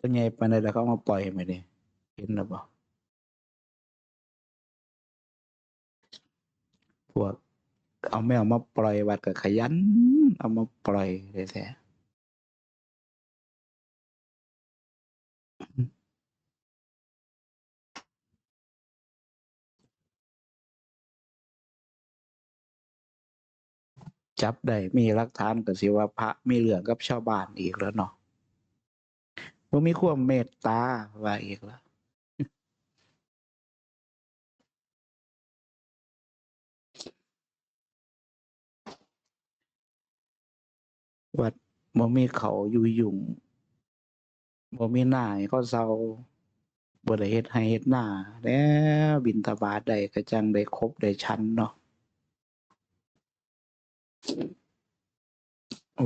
ตัวใหญ่ปานใดแล้วเขามาปล่อยไหมเนี่ยเห็นหรือเปล่าพวกเอาแมวมาปล่อยวัดกับขยัน เอามาปล่อยเลยแท้จับได้มีหลักฐานก็สิว่าพระมีเรื่องกับชาวบ้านอีกแล้วเนาะ บ่มีความเมตตาว่าอีกล้ววัดบ่มีเขาอยู่ยุ่งบ่มีหน้าให้เขาเซาบ่ได้เฮ็ดให้เฮ็ดหน้า แล้วบิณฑบาตได้ก็จังได้ครบได้ชั้นเนาะ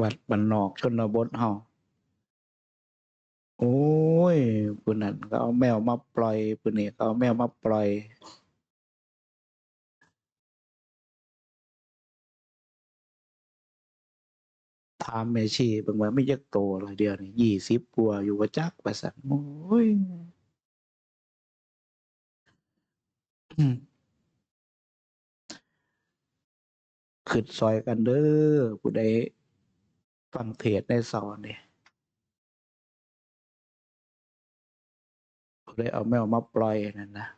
วัดบ้านนอกชนบทเฮา โอ้ยผู้นั้นก็เอาแมวมาปล่อย ผู้นี้ก็เอาแมวมาปล่อย ถามแม่ชีเบิ่งว่าไม่ยักโตเลยเดียวนี่ยี่สิบกว่าอยู่ว่าจักว่าซั่นโอ้ย อืมขึ้นซอยกันเด้อ ผู้ใดฟังเทศน์ได้สอนนี่ ผู้ใดเอาแมวมาปล่อยนั่นนะ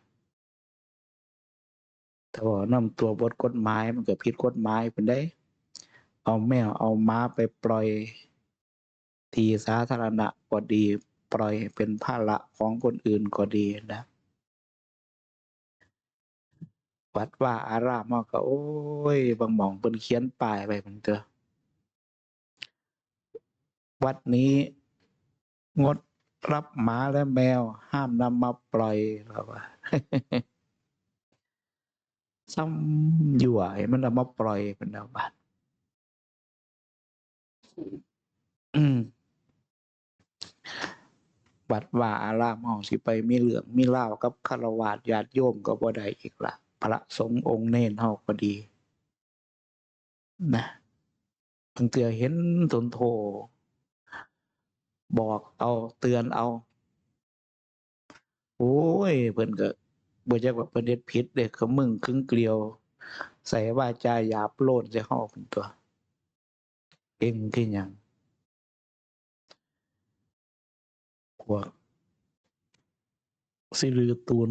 ถ้าว่านำตัวบทกฎหมายมันเก็ผิดกฎหมายเพิ่นได้ เอาแมวเอาม้าไปปล่อย ที่สาธารณะก็ดี ปล่อยเป็นภาระของคนอื่นก็ดีนะวัดว่าอารามเฮาก็โอ้ย บางหม่องเพิ่นเขียนป้ายไว้เพิ่นเด้อวัดนี้งด รับหมาและแมว ห้ามนำมาปล่อยแล้วว่าซ้ำอยั่วให้มันเอามาปล่อยเพิ่นเอาบัดอืมวัดว่าอารามเฮาสิไปมีเรื่องมีรากับฆรวาสญาติโยมก็บ่ได้อีกละพระสงฆ์องค์เนนเฮาก็ดี นะบางเทื่อเห็นตนโท บอกเอาเตือนเอา โอ้ย เพิ่นก็บ่จักว่าเพิ่นเฮ็ดผิดเด้เขมึงคึงเกลียว ใส่วาจาหยาบโลนใส่เฮาพุ่นตัว เก่งคือหยังพวกสิลือตูน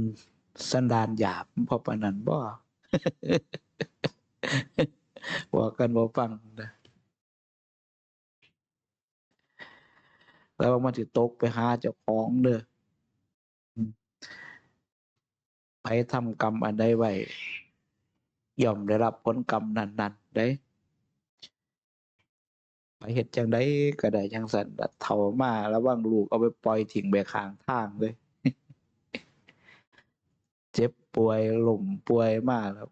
สันดานหยาบพราะปานนั้นบ่ว่ากันบ่ฟังนะ แล้วมันสิตกไปหาเจ้าของเด้อไผทำกรรมอันใดไว้ย่อมได้รับผลกรรมนั้นๆเด้ไปเฮ็ดจังไดก็ได้จังซั่นเฒ่ามาระวังลูกเอาไปปล่อยทิ้งไว้ข้างทางเด้เจ็บป่วยหล้มป่วยมากแล้ว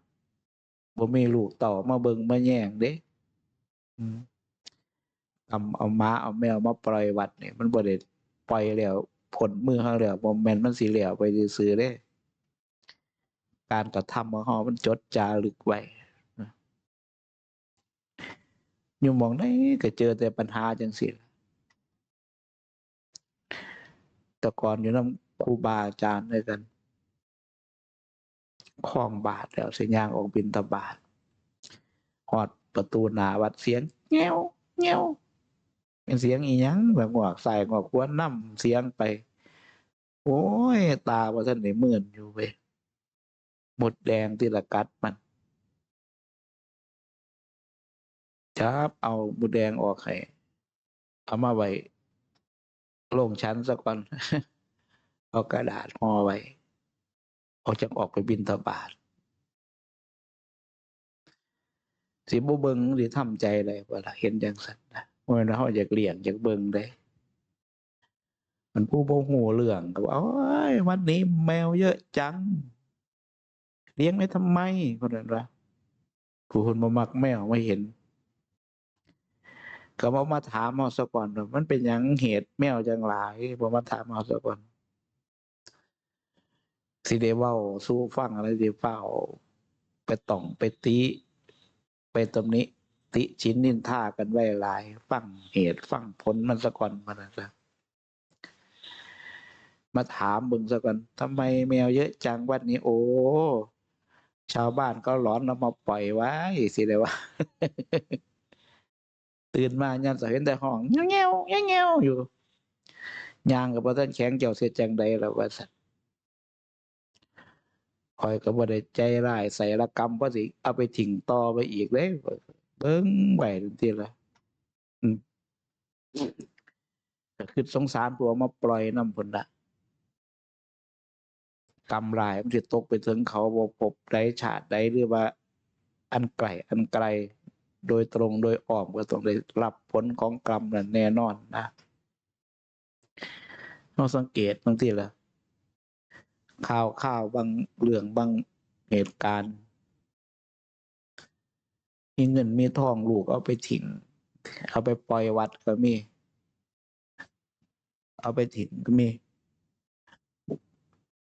บ่มีลูกต้ามาเบิ่งมาแย่งเด้ อืมทำเอาม้าเอาแมวมาปล่อยวัดเนี่ยมันบ่ได้ปล่อยแล้วผลมือเฮาแล้วบ่แม่นมันสิแล้วไปซื่อเด้ การกระทำของเฮามันจดจารึกไว้นะอยู่มองใดก็เจอแต่ปัญหาจังซี่ล่ะแต่ก่อนอยู่นำครูบาอาจารย์ด้วยกันคล้องบาทแล้วสิย่างออกบิณฑบาตฮอดประตูหนาวัดเสียงแง้วแง้ว เป็นเสียงอีหยังแบบงอกซ้ายงอกขวานํเสียงไป โอ้ย ตาบ่ทันได้มื่อนอยู่เว้ยหมดแดงที่ละกัดมันจับเอาหมดแดงออกให้เอามาไว้ลงชั้นซะก่อนเอากระดาษห่อไว้ออกจากออกไปบิณฑบาตสิบ่เบิ่งสิทำใจได้บ่ล่ะเห็นจังซั่นนะ บ่แม่นว่าเฮาอยากเลี้ยงอยากเบิ่งเด้ มันผู้บ่ฮู้เรื่องก็ว่าโอ๊ยวัดนี้แมวเยอะจัง เลี้ยงไว้ทำไมเพิ่นว่าผู้เพิ่นบ่มักแมวไมาเห็น ก็บ่มาถามเฮาซะก่อนมันเป็นหยังเหตุแมวจังหลายบ่มาถามเฮาซะก่อนสิได้เว้าสู่ฟังอะไรสิฟ้าวไปต้องไปติไปตำหนิ ติฉินนินท่ากันไว้หลาย ฟังเหตุฟังผลมันซะก่อนว่าซั่นะมาถามเบิ่งซะก่อนทำไมแมวเยอะจังวัดนี้ โอ้ชาวบ้านก็หลอนเอามาปล่อยไว้สิเลยวะตื่นมายันสะเห็นแต่ห้องเงี้ยวเงี้ยวเงี้ยวเงี้ยอยู่ยางกับพระท่านแข็งเจ้าเสียจังใดแล้วว่าสัตว์คอยก็บ่ได้ใจร้ายใส่ละกรรมพราะสิ เอาไปถิ่งต่อไปอีกเลย เบิ้งไหวทันทีละอืมก็คือสงสารตัวมาปล่อยน้ำผลละกรรมลายมันจะตกไปถึงเขาบ่พบใดชาติใดหรือว่า อันไกลอันไกล โดยตรงโดยอ้อมก็ต้องได้รับผลของกรรมนั่นแน่นอนนะเราสังเกตบางทีละข่าวข่าวบางเรื่องบางเหตุการณ์ มีเงินมีทองลูกเอาไปถิ่ง เอาไปปล่อยวัดก็มี เอาไปถิ่งก็มี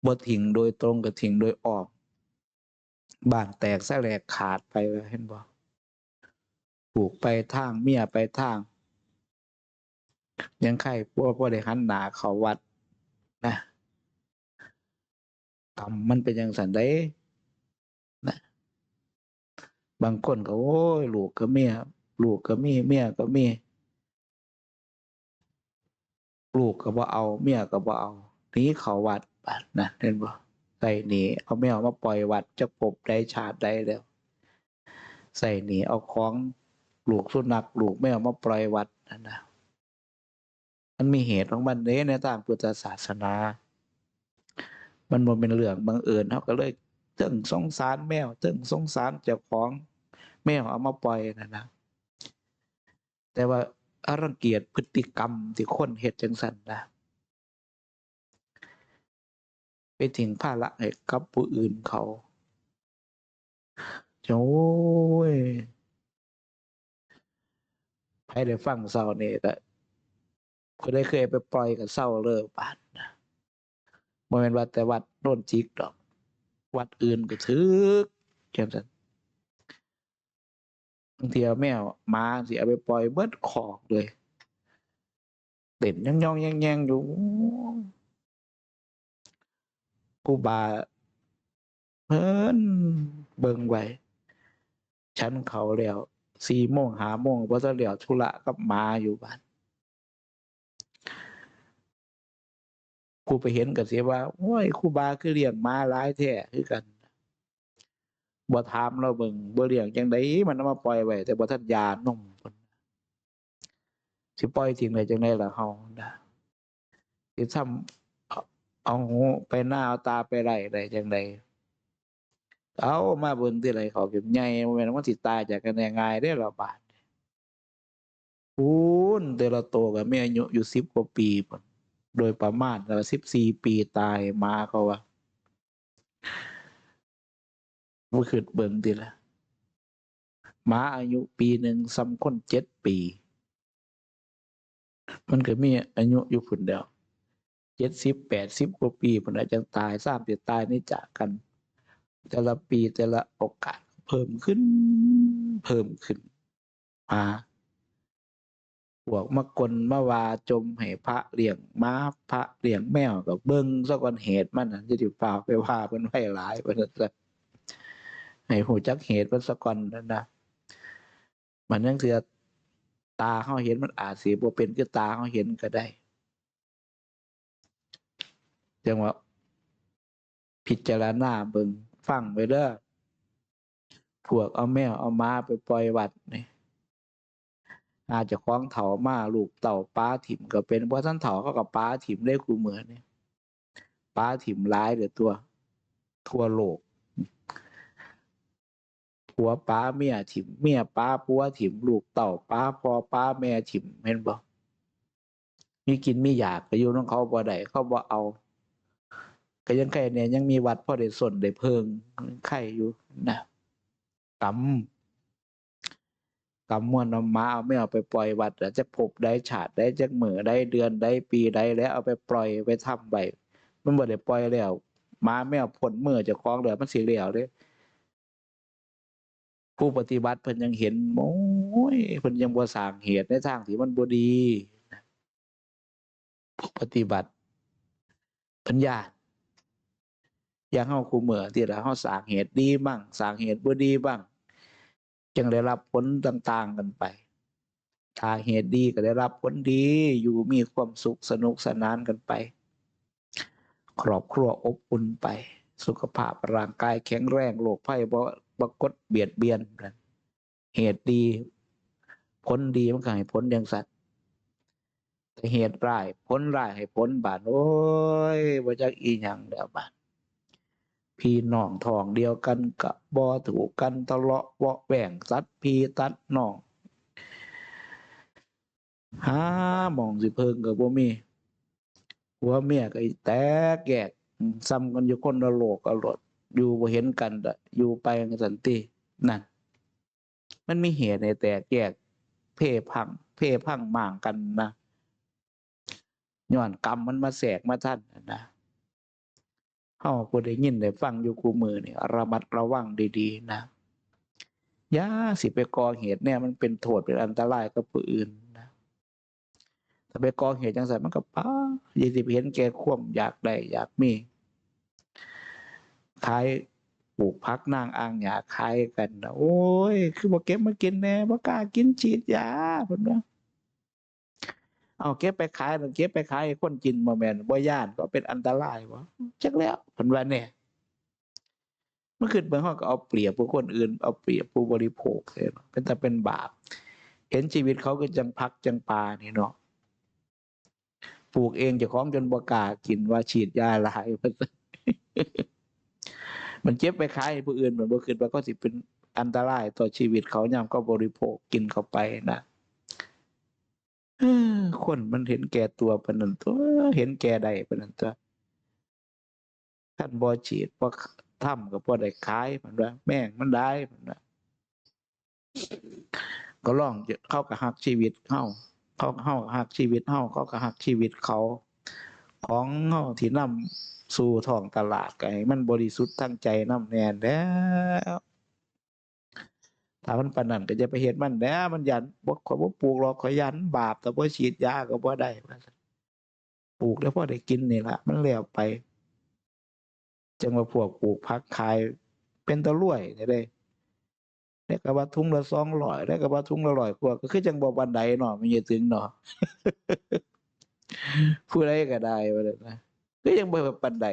บ่ถิ่งโดยตรงกับถิ่งโดยออมบ้านแตกแสลกขาดไปเห็นบ่ผูกไปทางเมียไปทาง ยังใครพวกพวกได้หันหนาเขาวัดนะกรรมมันเป็นอย่างสันได้ บางคนก็โอ้ยลูกก็เมียลูกก็มีเมียก็มีลูกก็บ่เอา เมียก็บ่เอาหนีเขาวัดบัดนะเห็นบ่ใส่หนีเอาแมวมาปล่อยวัดจะปบได้ชาติได้แล้วใส่หนีเอาของลูกสุนัขลูกแมวมาปล่อยวัดนั่นนะมันมีเหตุของมันเด้ในทางพุทธศาสนา มันบ่เป็นเรื่องบังเอิญเขาก็เลยถึงสงสารแมวถึงสงสารเจ้าของ แมวเอามาปล่อยนั่นะ แต่ว่าอารังเกียจพฤติกรรมที่คนเฮ็ดจังสันนะไปถึงภาระให้กับผู้อื่นเขาโอ้ยใครได้ฟังเศร้านี่ก็คนได้เคยไปปล่อยกับเศร้าเลิกบาดนะบ่แม่นว่าแต่วัดโน่นจิกดอก วัดอื่นก็ถึกจังซั่นางทีแมวมาสิเอาไปปล่อยเบิดขอกเลยเด่นย่องๆแย่งๆอยู่ครูบาเพิ่นเบิงไว้ฉันเขาแล้วสี่โมงหาโมงเพราะจะเหลียวธุระกับมาอยู่บ้านครูไปเห็นก็เสียว่าโอ้ยคูบาคือเลี้ยงมาหลายแท้คือกัน บ่ถามเราเบิ่งบ่เลี้ยงจังไดมันเอามาปล่อยไว้แต่บ่ทันยานมเพิ่นสิปล่อยทิ้งได้จังไดล่ะเฮานะสิทำเอาเอาหูไปหน้าเอาตาไปไล่ได้จังไดเอามาเบิ่งที่ไรเขาเก็บใหญ่บ่แม่นว่าสิตายจากกันง่ายๆเด้อล่ะบาดพูนแต่ละตัวก็มีอายุอยู่10กว่าปีพุ่นโดยประมาณแล้ว14ปีตายมาเขาว่า บ่คิดเบิ่งติล่ะหมาอายุปีหนึ่งสำคนเจ็ดปี มันก็มีอายุอยู่พุ่นเดียวเจ็ดสิบแปดสิบกว่าปีพุ่นอาจจะตายทราบจะตายนี่จากกัน แต่ละปีแต่ละโอกาสเพิ่มขึ้น เพิ่มขึ้นมาพวกมากลมาวาจมให้พระเลี้ยงม้าพระเลี้ยงแมวกับเบิ้งซะก่อนเหตุมันน่ะจะสิฟ้าวไปว่าเพิ่นไว้หลายเพิ่นน่ะซะ ให้ฮู้จักเหตุเพิ่นซะก่อนนั่นนะมันยังเทื่อตาเฮาเห็นมันอาจสิบ่เป็นคือตาเฮาเห็นก็ได้จังว่าพิจารณาเบิงฟังไว้เด้อพวกเอาแมวเอาม้าไปปล่อยวัดนี่อาจจะคล้องเถามาลูกเต่าป้าถิ่มก็เป็นเพราะท่านเถาเขากับป้าถิ่มได้คูเหมือนเนี่ยป้าถิ่มร้ายเดือตัว ทั่วโลก ผัวป้าเมียถิ่มเมียป้าปัวถิ่มลูกเต่าป้าพอป้าแม่ถิ่มเห็นบ่มีกินมีอยากก็อยู่น้องเขาบ่ได้เขาบ่เอา ก็ยังไข่เนี่ยยังมีวัดพ่อได้สนได้เพิงไข่อยู่นะกรรมกรรมวนเอามาเอาไม่เอาไปปล่อยวัดจะพบได้ฉาดได้จักเหมือได้เดือนได้ปีได้แล้วเอาไปปล่อยไปทำไปมันบ่ได้ปล่อยแล้วมาไม่เอาผลมือจะคล้องเหลือมันสีเหลียวเลย ผู้ปฏิบัติเพิ่นยังเห็นโอ้ยเพิ่นยังบ่สร้างเหตุในทางที่มันบ่ดีผู้ปฏิบัติเพิ่นญาติอย่างเฮาคูเมื่อที่ละเฮาสร้างเหตุดีบ้างสร้างเหตุบ่ดีบ้างจึงได้รับผลต่าง ๆกันไปถ้าเหตุดีก็ได้รับผลดี อยู่มีความสุขสนุกสนานกันไป ครอบครัวอบอุ่นไป สุขภาพร่างกายแข็งแรงโรคภัยบ่ บ่กดเบียดเบียนเหตุดีผลดีมันก็ให้ผลอย่างสัตว์แต่เหตุร้ายผลร้ายให้ผลบาดโอ้ยบ่จักอีหยังแล้วบาดพี่น้องทองเดียวกันก็บ่ถูกกันทะเลาะเวาะแหว่งสัตว์พี่ตัดน้องหาหมองสิเพิงก็บ่มีผัวเมียก็แตกแยกซ้ำกันอยู่คนละโลกอรด อยู่บ่เห็นกันอยู่ไปสันตินั่น มันมีเหตุในแตกแยกเพ่พัง เพ่พังม่างกันนะย้อนกรรมมันมาแสกมาท่านนะเฮาผู้ได้ยินได้ฟังอยู่คู่มือนี่ระมัดระวังดีๆนะยาสิไปก่อเหตุเนี่ยมันเป็นโทษเป็นอันตรายกับผู้อื่นนะถ้าไปก่อเหตุจังซั่นมันก็ป้าอย่าสิไปเห็นแก่ความอยากได้อยากมี ขายปลูกพักนางอ่างหญ้าขายกันนะโอ้ย คือบ่เก็บมากินแน่บ่กล้ากินฉีดยาเพิ่นว่าเอาเก็บไปขายเก็บไปขายคนกินบ่แม่นบ่ย้านก็เป็นอันตรายบ่จักแล้วเพิ่นว่าแน่มันขึ้นเบิ่งเฮาก็เอาเปรียบผู้คนอื่นเอาเปรียบผู้บริโภคเสียเป็นแต่เป็นบาป เห็นชีวิตเขาก็จังพักจังปลานี่เนาะปลูกเองเจ้าของจนบ่กากินว่าฉีดยาลายว่าซั่น มันเจ็บไปขายให้ผู้อื่นมันบ่คิดว่าก็สิเป็นอันตรายต่อชีวิตเขายามเขาบริโภคกินเข้าไปนะคนมันเห็นแก่ตัวปนนั้นตัว เห็นแก่ได้ปนนั้นตัวท่านบ่ฉีดบ่ทำก็บ่ได้ขายมันว่าแม่งมันได้มันว่าก็ลองเข้าก็ฮักชีวิตเฮาเขาเฮาหักชีวิตเฮาเขาก็ฮักชีวิตเขา ของเฮาที่นำสู่ท้องตลาดก็ให้มันบริสุทธิ์ทั้งใจนำแน่นแล้วถ้ามันปานนั้นก็จะไปเฮ็ดมันแหล้วมันยันบ่ขอยบ่ปลูกหรอกขอยยันบาปแต่บ่ฉีดยาก็บ่ได้ว่าปลูกแล้วพอได้กินนี่ล่ะมันแล้วไป จังว่าพวกปลูกผักขายเป็นตะรวยได้เด้แล้วก็ว่าถุงละ200แล้วก็ว่าถุงละ100กว่าก็คือจังบ่ปานใดเนาะมันอย่าถึงเนาะ ผู้ใดก็ได้ว่าซั่นะคือยังบ่ปานใด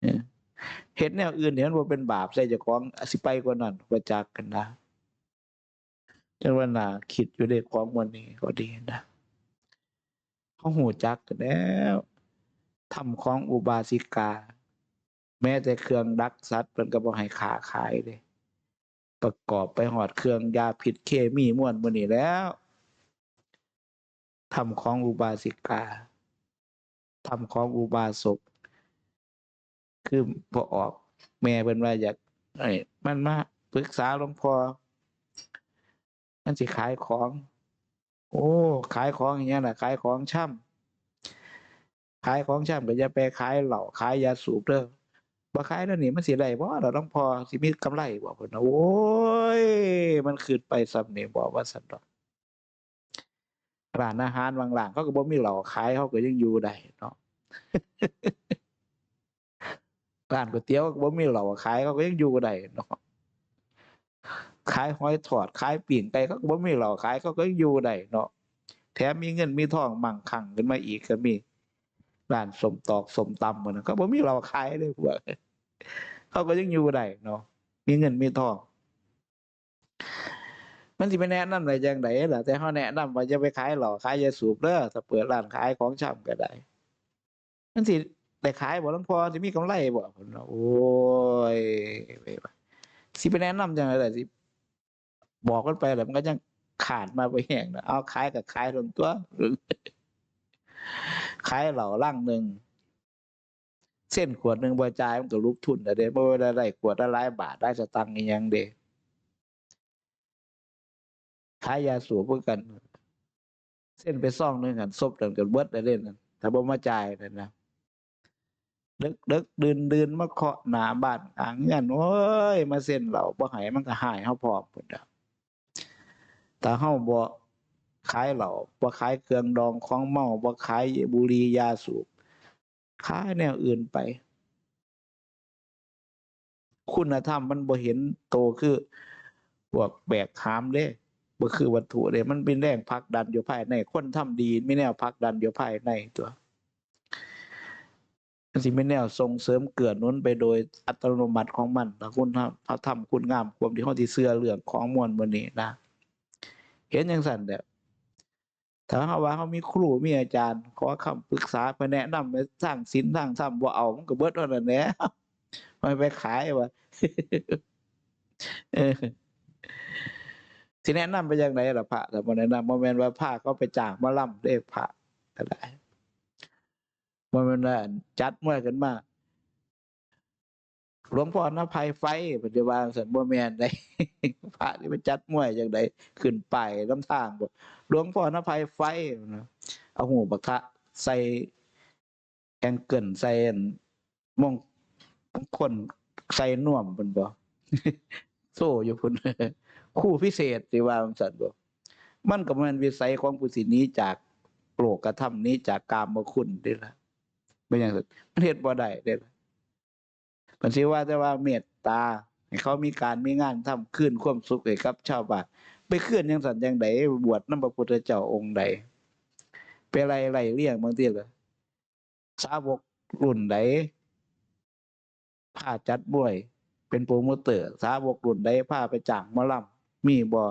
เออเฮ็ดแนวอื่นเนี่ยมันบ่เป็นบาปใส่เจ้าของสิไปกว่านั้นบ่จักกันนะจังว่าน่าคิดอยู่เด้ของวันนี้ก็ดีนะเขาฮู้จักกันแล้วทำของอุบาสิกา แม้แต่เครื่องดักสัตว์เพิ่นก็บ่ให้ค้าขายเด้ประกอบไปฮอดเครื่องยาพิษเคมีม่วนมื้นี้แล้ว ทำของอุบาสิกาทำของอุบาสก คือพอออกแม่เพิ่นว่าอยากเอ้มันมาปรึกษาหลวงพ่อมันสิขายของ โอ้ ขายของอย่างเงี้ยนะขายของช่ำขายของช่ำก็อย่าไปขายเหล้าขายยาสูบเด้อบ่ขายแล้วนี่มันสิได้บ่ล่ะหลวงพอสิมีกำไรบ่เพิ่นว่าโอ้ย มันขึ้นไปส่ำนี้บ่ว่าซั่นดอก ร้านอาหารบางร้านเขาก็บ่มีเหล้าขายเขาก็ยังอยู่ได้เนาะร้านก๋วยเตี๋ยวก็บ่มีเหล้าขายเขาก็ยังอยู่ได้เนาะขายหอยทอดขายปิ้งไก่เขาก็บ่มีเหล้าขายเขาก็ยังอยู่ได้เนาะแถมมีเงินมีทองมั่งคั่งขึ้นมาอีกก็มีร้านสมตอกสมตำเหมือนั้นเขาบ่มีเหล้าขายเลยพวกเขาก็ยังอยู่ได้เนาะมีเงินมีทอง มันสิไปแนะนำได้จังไดล่ะแต่เฮาแนะนำว่าอย่าไปขายเหล้าขายยาสูบเด้อถ้าเปิดร้านขายของชำก็ได้ มันสิได้ขายบ่ลวงพอสิมีกำไรบ่เพิ่นว่าโอ้ยสิไปแนะนำจังไดล่ะสิบอกมันไปแล้วมันก็ยังขาดมาบ่แห้งเอาขายก็ขายโดนตัวขายเหล้าลังหนึ่งเส้นขวดหนึ่งบ่จ่ายมันก็ลุกทุนแล้วเด้บ่ได้ได้ขวดละหลายบาทได้สตังค์อีหยังเด้ ขายยาสูบคือกัน เส้นไปซ่องนึงหั่นซบกันกันเบิดแล้เด้นั่นถ้าบ่มาจ่ายนั่นนะดึกดึกดืนดืนมาเคาะหนาบ้านข้างเรือนโอ้ย มาเซ็นเหล้าบ่ให้มันก็หายเฮาพอมพุ่นน่ะถ้าเฮาบ่ขายเหล้าบ่ขายเครื่องดองของเมาบ่ขายบุหรี่ยาสูบค้ายแนวอื่นไป คุณธรรมมันบ่เห็นโตคือพวกแบกหามเด้ บ่คือวัตถุเด้มันเป็นแรงผลักดันอยู่ภายในคนทำดีไมีแนวผลักดันอยู่ภายในตัวมันสิไม่แนวส่งเสริมเกื้อนุนไปโดยอัตโนมัติของมันถ้าคุณทำพระธรรมคุณงามความที่เฮาสิเชื่อเรื่องของมวลมื้อนี้นะเห็นจังซั่นแหละถ้าเฮาว่าเฮามีครูมีอาจารย์ขอคำปรึกษาไปแนะนำไปสร้างศีลสร้างธรรมบ่เอามันก็เบิดเท่านั้นแหละมันไปขายว่าเออ สิแนะนำไปยังไงล่ะพระแต่บ่แนะนำบ่แมนว่าพระก็ไปจางหมาล่ำเด้พระก็ได้บ่แมนว่าจัดมวยกันมาหลวงพ่อนภัยไฟปฏิบัติสันบ่แมนได้พระนี่ไปจัดมวยจังไดขึ้นไปลำทางบ่หลวงพ่อนภัยไฟนะเอาหูบักทะใส่แองเกิลใส่มงคนใส่น่วมเพิ่นบ่โซ่อยู่พุ่น คู่พิเศษสิว่าจังซั่นบ่มันก็ม่นวิสัยของผู้สินี้จากโลกธรรมนี้จากกามคุณเด้ละเป็นอย่างนั้นมันเฮ็ดบ่ได้เด้ละกันสิว่าแต่ว่าเมตตาให้เขามีการมีงานทำคืนความสุขให้กับ ชาวบ้านไปคืนจังซั่นจังไดบวชนำพระพุทธเจ้าองค์ใดไปไล่ไล่เรียงบางทีล่ะสาวกรุ่นใดพาจัดบวย เป็นโปรโมเตอร์ สาวกรุ่นใดพาไปจ้างมอลำ มีบ่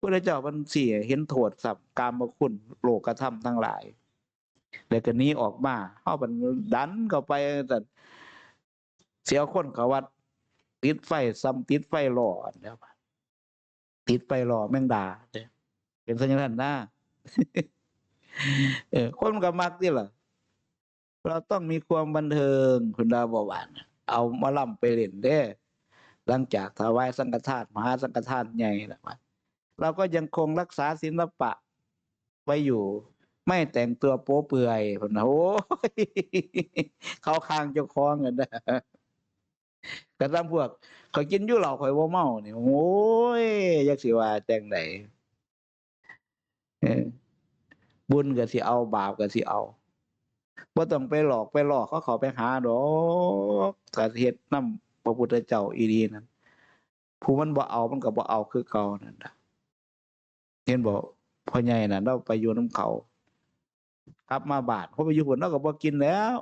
พระเจ้ามันเสียเห็นโทษสับกามคุณโลกธรรมทั้งหลายแล้วก็นี้ออกมาเฮามันดันเข้าไปแต่เสียคนเขาวัด ติดไฟซ้ำติดไฟหล่ออันเดียวติดไฟหล่อแม่งด่าเป็นสัญลักษณ์หน้าเออคนมันก็มักนี่ล่ะเราต้องมีความบันเทิงคุณดาวบวานเอามาล่ำไปเล่นเด้ หลังจากถวายสังฆทานมหาสังฆทานใหญ่แล้วมันเราก็ยังคงรักษาศิลปะไว้อยู่ ไม่แต่งตัวโป๊เปื่อยพุ่นะโอ้ยเขาคางเจ้าของกันนะกระทั่งพวกเขากินยู่เหล้าข่อยบ่เมาเนี่ยโอ้ยยักสิว่าจังไดเออบุญก็สิเอาบาปก็สิเอาบ่ต้องไปหลอกไปหลอกเขาเขาไปหาดอกถ้าเฮ็ดนำ ระพุทธเจ้าอีดีนั่นผู้มันบ่เอามันก็บ่เอาคือเก่านั่นนะเห็นบ่พ่อใหญ่น่ะเราไปอยู่นํเขากลับมาบาดเขาไปอยู่พุ่นเราก็บ่กินแล้ว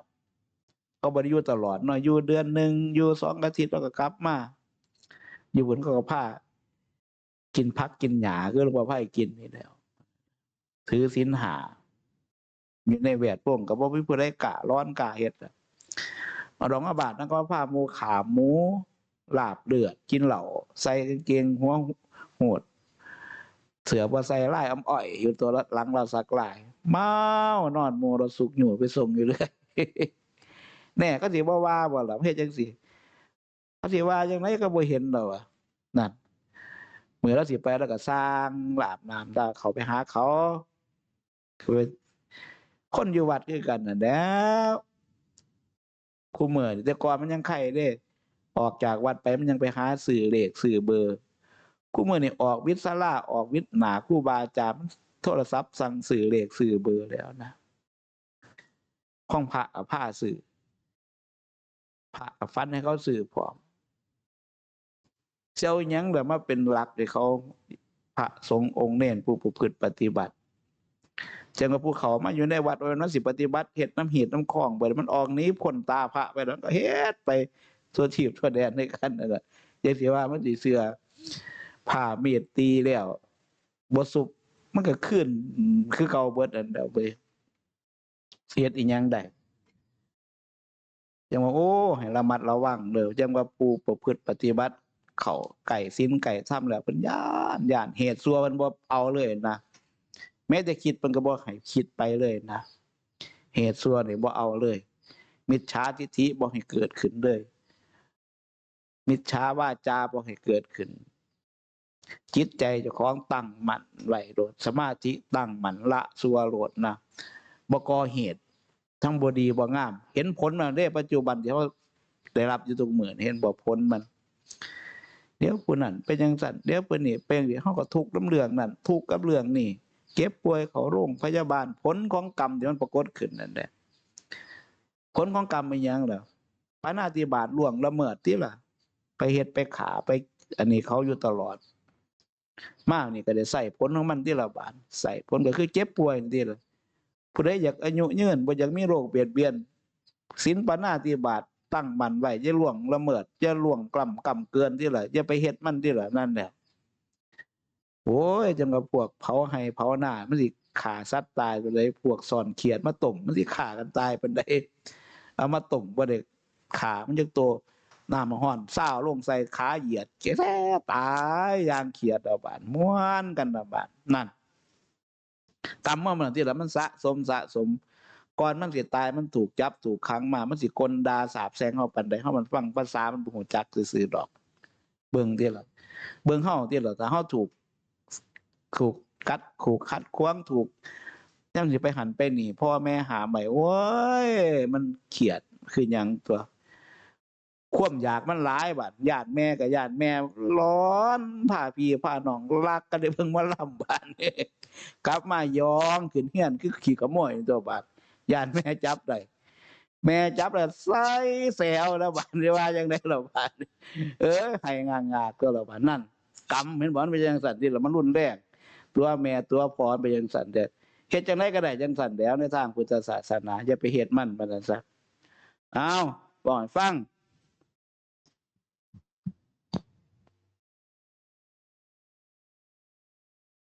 เขาบ่ได้อยู่ตลอดเนาะอยู่เดือนหนึ่งอยู่สองอาทิตย์แล้วก็กลับมา อยู่พุ่นก็พากินผักกินหญ้าคือหลวงพ่อพากินนี่แล้วถือศีลหาอยู่ในแวดวงก็บ่มีผู้ใดกล้าร้อนกล้าเฮ็ดอะ เอาดอกมาบาทนั่นก็พาหมูขาหมูลาบเลือดกินเหล้าใส่กางเกงหัวโหด เสือบ่ใส่ลายอ้ำอ้อย อยู่ตัวละหลังเราสักลาย เมานอนโมราสุกอยู่ไปส่งอยู่เรื่อยแน่ก็สิบ่ว่าบ่ล่ะเฮ็ดจังซี่เขาสิว่าจังไดก็บ่เห็นดอกว่านั่นเมื่อเราสิไปแล้วก็สร้างลาบน้ำตาเขาไปหาเขาคือคนอยู่วัดคือกันน่ะแล้ว คูเมื่อแต่ก่อนมันยังไข่เด้ ออกจากวัดไปมันยังไปหาสื่อเลขสื่อเบอร์ คูเมื่อนี่ออกวิทย์ศาลาออกวิทย์หนาคู่บาจามโทรศัพท์สั่งสื่อเลขสื่อเบอร์แล้วนะข้องพระผ้าสื่อพระฟันให้เขาสื่อพร้อมเจ้ายังแบบมาเป็นหลักให้เขาพระสงฆ์องค์เน้นผู้ประพฤติปฏิบัติ จังว่าภูเขามาอยู่ในวัดว่ามันสิปฏิบัติเฮ็ดน้ำหีดน้ำคลองไปมันออกนี้พ้นตาพระไปแล้วก็เฮ็ดไปทั่วทีบทั่วแดนในกันนั่นแหละยังสิว่ามันสิเสือผ่าเมีดตีแล้วบ่สุบมันก็ขึ้นคือเก่าเบิดอันเดียวไปเสียดอีหยังได้จังว่าโอ้ให้ระมัดระวังเด้อจังว่าปูประพฤติปฏิบัติ เขาไก่สิ้นไก่ซ้ำแล้วเพิ่นย่านย่านเหตุซัวมันบ่เอาเลยนะ แม้แต่คิดมันก็บ่ให้คิดไปเลยนะเหตุส่วนนี่บ่เอาเลย มิจฉาทิฏฐิบ่ให้เกิดขึ้นเลย มิจฉาวาจาบ่ให้เกิดขึ้น จิตใจเจ้าของตั้งมั่นไว้โดดสมาธิตั้งมั่นละสัวโลดนะบ่ก่อเหตุ ทั้งบ่ดีบ่งาม เห็นผลมันเด้ปัจจุบันที่เขาได้รับอยู่ทุกมื้อนเห็นบ่ผลมัน เดี๋ยวผู้นั้นเป็นจังซั่นเดี๋ยวผู้นี้เป็นเดี๋ยวเฮาก็ทุกข์กับเรื่องนั้นทุกข์กับเรื่องนี้ เก็บป่วยเขาโรงพยาบาล ผลของกรรมที่มันปรากฏขึ้นนั่นแหละผลของกรรมเป็นยังล่ะปานาติบาตล่วงละเมิดที่ล่ะ ไปเฮ็ดไปขาไป อันนี้เขาอยู่ตลอด มากนี่ก็ได้ใส่ผลของมันที่ละบาทใส่ผลก็คือเจ็บป่วยนี่ล่ะผู้ใดอยากอายุยืนบ่อยากมีโรคเบียดเบียนศีลปานาติบาตตั้งมันไว้อย่าล่วงละเมิดอย่าล่วงกล้ำกำเกินที่ล่ะอย่าไปเฮ็ดมันที่ล่ะนั่นแหละ โอ้ยจังกับพวกเผาให้เผาหน้ามันสิฆ่าสัตว์ตายไปเลยพวกซ่อนเขียดมาต้มมันสิฆ่ากันตายไปานใดเอามาต้มบ่ได้ฆ่ามันจังโตน้ำมันห้อนเศร้าลงใส่ขาเหยียดเกแท้ตายยางเขียดเอาบานม้วนกันเอาบานนั่นกรรมเมื่อมันที่แล้วมันสะสมสะสมก่อนมันสิตายมันถูกจับถูกขังมา มันสิกลดาสาบแซงเฮาปันใดเฮามันฟังภาษามันบ่ฮู้จักซื่อๆดอก เบิ่งที่ละเบิ่งเฮาที่ละถ้าเฮาถูก ถูกกัดถูกขัดขวางถูกยังสิไปหันไปหนีพ่อแม่หาใหม่โอ้ย มันเขียดคือยังตัวควมอยากมันหลายบัดญาติแม่กับญาติแม่ร้อนผ่าพี่ผ่าน้องรักกันได้เพิ่งมาลำบานนี่กลับมายองขึ้นเฮียนคือขี่ขโมยตัวบาดญาติแม่จับได้แม่จับแล้วใส่แซวแล้วบาดนี่ว่าจังได๋ล่ะบาดนี่เออให้งางาตัวละบาดนั่นกรรมเห็นบ่มันเป็นจังซั่นที่ละมันรุนแรง ตัวแม่ตัวพ่อนเป็นจังสันเด็ดเห็ดจังไรก็ได้จังสันแล้วในทางพุทธศาสนาอย่าไปเห็ดมันปาศักดิ์เอาบอกฟัง